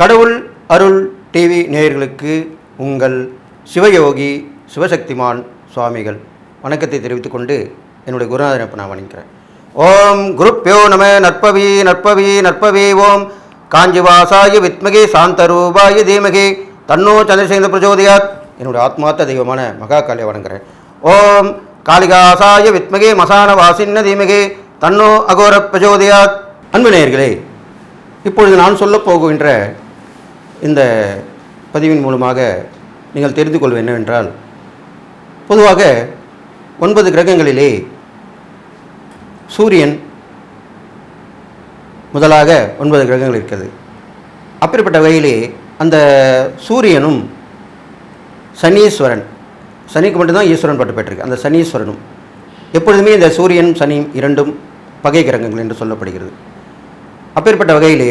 கடவுள் அருள் டிவி நேயர்களுக்கு உங்கள் சிவயோகி சிவசக்திமான் சுவாமிகள். வணக்கத்தை தெரிவித்துக் கொண்டு என்னுடைய குருநாதனை நான் வணங்குகிறேன் ஓம் குருப்பியோ நம நற்பவி நற்பவி நற்பவி ஓம். காஞ்சிவாசாய வித்மகே சாந்தரூபாய தீமகி. தன்னோ சந்திரசேகர பிரச்சோதயாத். என்னுடைய ஆத்மார்த்த தெய்வமான மகா வணங்குகிறேன் ஓம் காளிகாசாய வித்மகே மசான வாசின்ன தீமகி. தன்னோ அகோர பிரஜோதியாத் அன்பு நேயர்களே இப்பொழுது நான் சொல்லப் போகின்ற இந்த பதிவின் மூலமாக நீங்கள் தெரிந்து கொள்வது என்னவென்றால் பொதுவாக ஒன்பது கிரகங்களிலே சூரியன் முதலாக ஒன்பது கிரகங்கள் இருக்கிறது. அப்படிப்பட்ட வகையிலே அந்த சூரியனும் சனீஸ்வரன் சனிக்கு மட்டும்தான் ஈஸ்வரன் பட்டு பெற்றிருக்கு அந்த சனீஸ்வரனும் எப்பொழுதுமே இந்த சூரியன் சனியும் இரண்டும் பகை கிரகங்கள் என்று சொல்லப்படுகிறது. அப்பேற்பட்ட வகையிலே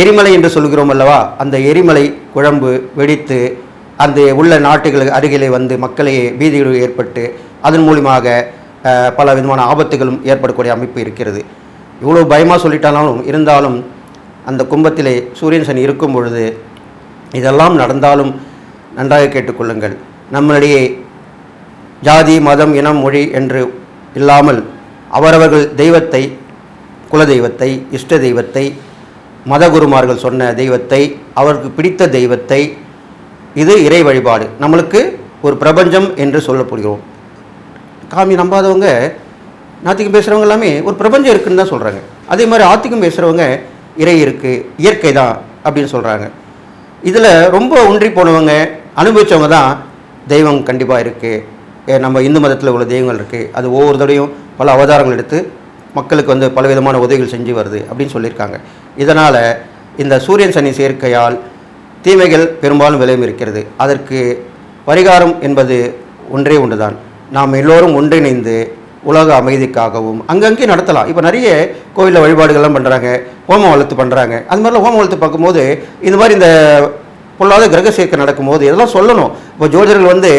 எரிமலை என்று சொல்கிறோம் அல்லவா? அந்த எரிமலை குழம்பு வெடித்து அந்த உள்ள நாட்டுகளுக்கு அருகிலே வந்து மக்களே பீதிகள் ஏற்பட்டு அதன் மூலியமாக பல விதமான ஆபத்துகளும் ஏற்படக்கூடிய அமைப்பு இருக்கிறது. இவ்வளோ பயமாக சொல்லிட்டாலும் இருந்தாலும் அந்த கும்பத்திலே சூரியன் சனி இருக்கும் பொழுது இதெல்லாம் நடந்தாலும் நன்றாக கேட்டுக்கொள்ளுங்கள் நம்மளிடையே ஜாதி மதம் இனம் மொழி என்று இல்லாமல் அவரவர்கள் தெய்வத்தை குல தெய்வத்தை இஷ்ட தெய்வத்தை மதகுருமார்கள் சொன்ன தெய்வத்தை அவருக்கு பிடித்த தெய்வத்தை இது இறை வழிபாடு. நம்மளுக்கு ஒரு பிரபஞ்சம் என்று சொல்லப்படுகிறோம். காமி நம்பாதவங்க நாத்திகம் பேசுகிறவங்க எல்லாமே ஒரு பிரபஞ்சம் இருக்குன்னு தான் சொல்கிறாங்க அதே மாதிரி ஆத்திகம் பேசுகிறவங்க இறை இருக்குது இயற்கை தான் அப்படின்னு சொல்கிறாங்க இதில் ரொம்ப ஒன்றி போனவங்க அனுபவித்தவங்க தான் தெய்வம் கண்டிப்பாக இருக்குது நம்ம இந்து மதத்தில் உள்ள தெய்வங்கள் இருக்குது அது ஒவ்வொரு தடையும் பல அவதாரங்கள் எடுத்து மக்களுக்கு வந்து பலவிதமான உதவிகள் செஞ்சு வருது அப்படின்னு சொல்லியிருக்காங்க. இதனால் இந்த சூரியன் சனி சேர்க்கையால் தீமைகள் பெரும்பாலும் விளையும் இருக்கிறது. அதற்கு பரிகாரம் என்பது ஒன்றே ஒன்றுதான். நாம் எல்லோரும் ஒன்றிணைந்து உலக அமைதிக்காகவும் அங்கங்கே நடத்தலாம். இப்போ நிறைய கோவிலில் வழிபாடுகள்லாம் பண்ணுறாங்க ஹோம வளர்த்து பண்ணுறாங்க அது மாதிரிலாம் ஹோம வளர்த்து பார்க்கும்போது இந்த மாதிரி இந்த பொல்லாத கிரக சேர்க்கை நடக்கும்போது இதெல்லாம் சொல்லணும். இப்போ ஜோதிடர்கள் வந்து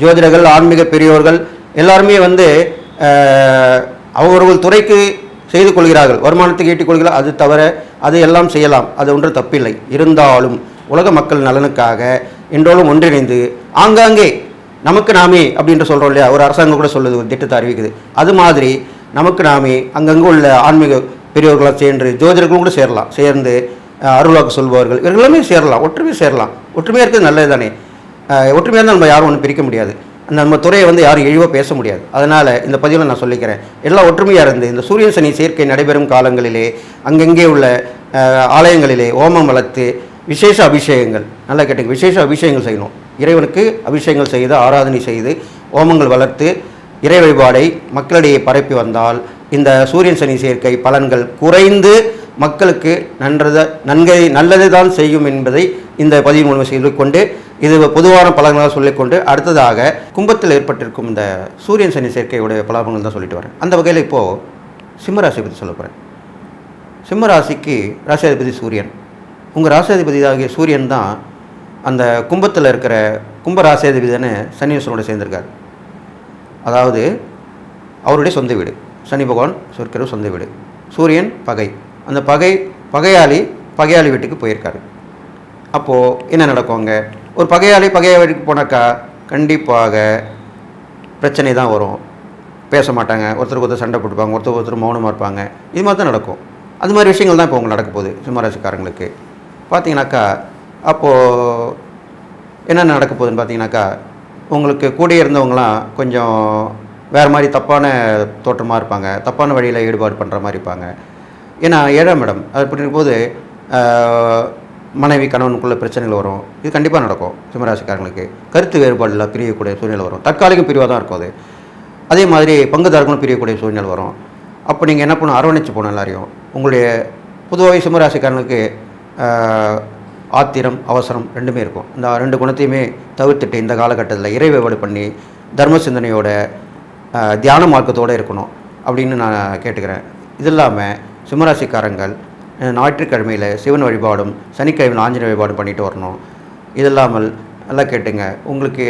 ஜோதிடர்கள் ஆன்மீக பெரியோர்கள் எல்லாருமே வந்து அஹ், அவரவர்கள் துறைக்கு செய்து கொள்கிறார்கள் வருமானத்துக்கு ஈட்டிக்கொள்கிறார் அது தவிர அது எல்லாம் செய்யலாம். அது ஒன்று தப்பில்லை. இருந்தாலும் உலக மக்கள் நலனுக்காக என்றோலும் ஒன்றிணைந்து ஆங்காங்கே நமக்கு நாமே அப்படின்ற சொல்கிறோம் இல்லையா? ஒரு அரசாங்கம் கூட சொல்லுது ஒரு திட்டத்தை அறிவிக்குது. அது மாதிரி நமக்கு நாமே அங்கங்கே உள்ள ஆன்மீக பெரியவர்களாக சேர்ந்து ஜோதிடர்களும் கூட சேரலாம். சேர்ந்து அருளாக்கு சொல்பவர்கள் இவர்கள் எல்லாமே சேரலாம். ஒற்றுமை சேரலாம். ஒற்றுமையாக இருக்கிறது நல்லது தானே ஒற்றுமையாக இருந்தால் நம்ம யாரும் ஒன்றும் பிரிக்க முடியாது. நம்ம துறையை வந்து யாரும் இழிவாக பேச முடியாது. அதனால் இந்த பதிவில் நான் சொல்லிக்கிறேன். எல்லாம் ஒற்றுமையாக இருந்து இந்த சூரிய சனி சேர்க்கை நடைபெறும் காலங்களிலே அங்கங்கே உள்ள ஆலயங்களிலே ஓமம் வளர்த்து விசேஷ அபிஷேகங்கள் நல்லா கேட்டுங்க. விசேஷ அபிஷேகங்கள் செய்யணும். இறைவனுக்கு அபிஷேகங்கள் செய்து ஆராதனை செய்து ஓமங்கள் வளர்த்து இறை வழிபாடை மக்களிடையே பரப்பி வந்தால் இந்த சூரியன் சனி சேர்க்கை பலன்கள் குறைந்து மக்களுக்கு நன்றத நன்கை நல்லது தான் செய்யும் என்பதை இந்த பதிவு மூலம் கொண்டு இது பொதுவான பலன்களாக சொல்லிக்கொண்டு அடுத்ததாக கும்பத்தில் ஏற்பட்டிருக்கும் இந்த சூரியன் சனி சேர்க்கையுடைய பலாபங்கள் தான் சொல்லிட்டு வரேன். அந்த வகையில் இப்போது சிம்மராசி பற்றி சொல்ல போகிறேன் சிம்மராசிக்கு ராசியாதிபதி சூரியன். உங்கள் ராசியாதிபதி ஆகிய சூரியன் தான் அந்த கும்பத்தில் இருக்கிற கும்ப ராசியாதிபதி தானே சனீஸ்வரனோட சேர்ந்திருக்கார். அதாவது அவருடைய சொந்த வீடு. சனி பகவான் சொற்கிற சொந்த வீடு. சூரியன் பகை. அந்த பகை பகையாளி பகையாளி வீட்டுக்கு போயிருக்காரு. அப்போது என்ன நடக்குங்க ஒரு பகையாளி பகையாளி வழிக்கு போனாக்கா கண்டிப்பாக பிரச்சனை தான் வரும். பேச மாட்டாங்க. ஒருத்தருக்கு ஒருத்தர் சண்டை போட்டுப்பாங்க. ஒருத்தர் ஒருத்தர் மௌனமாக இருப்பாங்க. இது மாதிரி தான் நடக்கும். அது மாதிரி விஷயங்கள் தான் இப்போ உங்களுக்கு நடக்க போகுது. சிம்மராசிக்காரங்களுக்கு. பார்த்தீங்கன்னாக்கா அப்போது என்னென்ன நடக்க போகுதுன்னு பார்த்தீங்கன்னாக்கா உங்களுக்கு கூட இருந்தவங்களாம் கொஞ்சம் வேறு மாதிரி தப்பான தோற்றமாக இருப்பாங்க. தப்பான வழியில் ஈடுபாடு பண்ணுற மாதிரி இருப்பாங்க. ஏன்னா ஏழாம் இடம் அது அப்படிங்கும் போது மனைவி கணவனுக்குள்ள பிரச்சனைகள் வரும். இது கண்டிப்பாக நடக்கும் சிம்மராசிக்காரங்களுக்கு. கருத்து வேறுபாடில் பிரியக்கூடிய சூழ்நிலை வரும். தற்காலிகம் பிரிவாக தான் இருக்கும் அது. அதே மாதிரி பங்குதாரர்களும் பிரியக்கூடிய சூழ்நிலை வரும். அப்போ நீங்கள் என்ன பண்ணணும்? அரவணைச்சு போகணும் எல்லாரையும். உங்களுடைய பொதுவாகவே சிம்மராசிக்காரனுக்கு ஆத்திரம் அவசரம் ரெண்டுமே இருக்கும். இந்த ரெண்டு குணத்தையுமே தவிர்த்துட்டு இந்த காலகட்டத்தில் இறை வழிபாடு பண்ணி தர்ம சிந்தனையோட தியான மார்க்கத்தோடு இருக்கணும் அப்படின்னு நான் கேட்டுக்கிறேன். இது இல்லாமல் சிம்மராசிக்காரங்கள் ஞாயிற்றுக்கிழமையில் சிவன் வழிபாடும் சனிக்கிழமையில் ஆஞ்சநேய வழிபாடும் பண்ணிட்டு வரணும். இது இல்லாமல் நல்லா கேட்டுங்க. உங்களுக்கு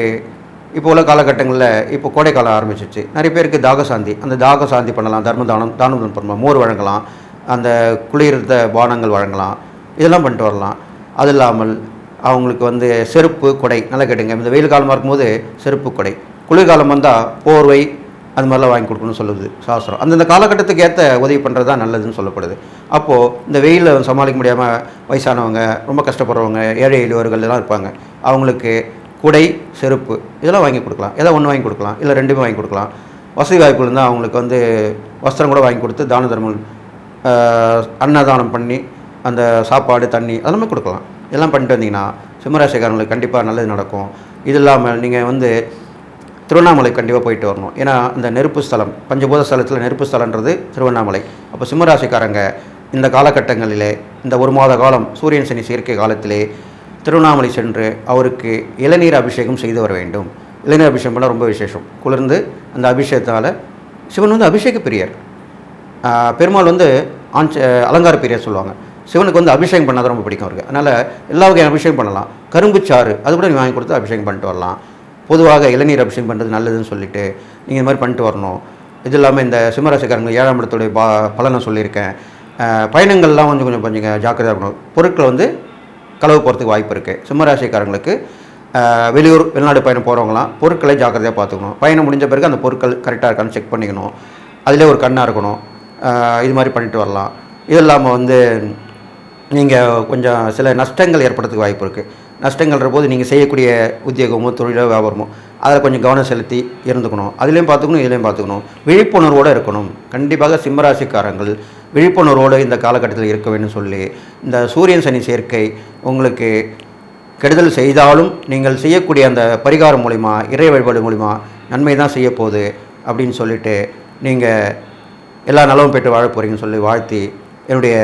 இப்போ உள்ள காலகட்டங்களில் இப்போ கோடைக்காலம் ஆரம்பிச்சிச்சு. நிறைய பேருக்கு தாகசாந்தி. அந்த தாகசாந்தி பண்ணலாம். தர்ம தானம் தானம் பண்ணலாம். மோர் வழங்கலாம். அந்த குளிர்ந்த பானங்கள் வழங்கலாம். இதெல்லாம் பண்ணிட்டு வரலாம். அது இல்லாமல் அவங்களுக்கு வந்து செருப்பு கொடை. நல்லா கேட்டுங்க. இந்த வெயில் காலமாக இருக்கும்போது செருப்பு கொடை. குளிர்காலம் வந்தால் போர்வை அது மாதிரிலாம் வாங்கி கொடுக்கணும்னு சொல்லுது சாஸ்திரம். அந்தந்த காலகட்டத்துக்கு ஏற்ற உதவி பண்ணுறது தான் நல்லதுன்னு சொல்லப்படுது. அப்போது இந்த வெயிலில் சமாளிக்க முடியாமல் வயசானவங்க ரொம்ப கஷ்டப்படுறவங்க ஏழை எளியவர்கள் எல்லாம் இருப்பாங்க. அவங்களுக்கு குடை செருப்பு இதெல்லாம் வாங்கி கொடுக்கலாம். ஏதோ ஒன்று வாங்கி கொடுக்கலாம். இல்லை ரெண்டுமே வாங்கி கொடுக்கலாம். வசதி வாய்ப்பு இருந்தால் அவங்களுக்கு வந்து வஸ்திரம் கூட வாங்கி கொடுத்து தான தர்மம் அன்னதானம் பண்ணி அந்த சாப்பாடு தண்ணி அதெல்லாமே கொடுக்கலாம். இதெல்லாம் பண்ணிட்டு வந்தீங்கன்னா சிம்மராசிக்காரங்களுக்கு கண்டிப்பாக நல்லது நடக்கும். இது இல்லாமல் நீங்கள் வந்து திருவண்ணாமலை கண்டிப்பாக போயிட்டு வரணும். ஏன்னா இந்த நெருப்பு ஸ்தலம் பஞ்சபூத ஸ்தலத்தில் நெருப்பு ஸ்தலன்றது திருவண்ணாமலை. அப்போ சிம்மராசிக்காரங்க இந்த காலகட்டங்களிலே இந்த ஒரு மாத காலம் சூரியன் சனி சேர்க்கை காலத்திலே திருவண்ணாமலை சென்று அவருக்கு இளநீர் அபிஷேகம் செய்து வர வேண்டும். இளநீர் அபிஷேகம் பண்ணால் ரொம்ப விசேஷம். குளிர்ந்து அந்த அபிஷேகத்தால் சிவன் வந்து அபிஷேக பிரியர். பெருமாள் வந்து ஆஞ்ச அலங்கார பிரியர் சொல்லுவாங்க. சிவனுக்கு வந்து அபிஷேகம் பண்ணாதான் ரொம்ப பிடிக்கும் அவருக்கு. அதனால் எல்லா வகையான அபிஷேகம் பண்ணலாம். கரும்பு சாறு அது கூட நீ வாங்கி கொடுத்து அபிஷேகம் பண்ணிட்டு வரலாம். பொதுவாக இளநீர் அபிஷேகம் பண்ணுறது நல்லதுன்னு சொல்லிட்டு நீங்கள் இந்த மாதிரி பண்ணிட்டு வரணும். இது இல்லாமல் இந்த சிம்மராசிக்காரங்க ஏழாம் இடத்துடைய பா பலனை சொல்லியிருக்கேன். பயணங்கள்லாம் கொஞ்சம் கொஞ்சம் கொஞ்சம் ஜாக்கிரதையாக இருக்கணும். பொருட்கள் வந்து களவு போகிறதுக்கு வாய்ப்பு இருக்குது சிம்மராசிக்காரங்களுக்கு வெளியூர் வெளிநாடு பயணம் போகிறவங்களாம் பொருட்களை ஜாக்கிரதையாக பார்த்துக்கணும். பயணம் முடிஞ்ச பிறகு அந்த பொருட்கள் கரெக்டாக இருக்கான்னு செக் பண்ணிக்கணும். அதிலே ஒரு கண்ணாக இருக்கணும். இது மாதிரி பண்ணிட்டு வரலாம். இது இல்லாமல் வந்து நீங்கள் கொஞ்சம் சில நஷ்டங்கள் ஏற்படுறதுக்கு வாய்ப்பு இருக்குது நஷ்டங்கள்ன்ற போது நீங்கள் செய்யக்கூடிய உத்தியோகமோ தொழிலோ வியாபாரமோ அதில் கொஞ்சம் கவனம் செலுத்தி இருந்துக்கணும். அதுலேயும் பார்த்துக்கணும் இதுலேயும் பார்த்துக்கணும். விழிப்புணர்வோடு இருக்கணும். கண்டிப்பாக சிம்மராசிக்காரங்கள் விழிப்புணர்வோடு இந்த காலகட்டத்தில் இருக்க வேண்டும் சொல்லி இந்த சூரியன் சனி சேர்க்கை உங்களுக்கு கெடுதல் செய்தாலும் நீங்கள் செய்யக்கூடிய அந்த பரிகாரம் மூலிமா இறை வழிபாடு மூலிமா நன்மை தான் செய்ய போகுது அப்படின்னு சொல்லிட்டு நீங்கள் எல்லா நலவும் பெற்று வாழ போகிறீங்கன்னு சொல்லி வாழ்த்தி என்னுடைய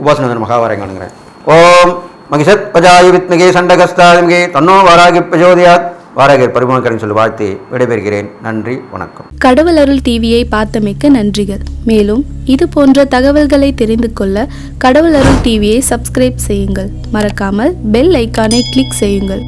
உபாசனந்தன் மகாவாரங்க ஓம் மகிஷத் பஜாய வித்மகே சண்டகஸ்தாதிமகே தன்னோ வாராகி பிரஜோதயாத். வாராகர் பரிமாணக்கரன் சொல்லி வாழ்த்து விடைபெறுகிறேன். நன்றி வணக்கம். கடவுள் அருள் டிவியை பார்த்தமைக்க நன்றிகள். மேலும் இது போன்ற தகவல்களை தெரிந்து கொள்ள கடவுள் அருள் டிவியை சப்ஸ்கிரைப் செய்யுங்கள். மறக்காமல் பெல் ஐக்கானை கிளிக் செய்யுங்கள்.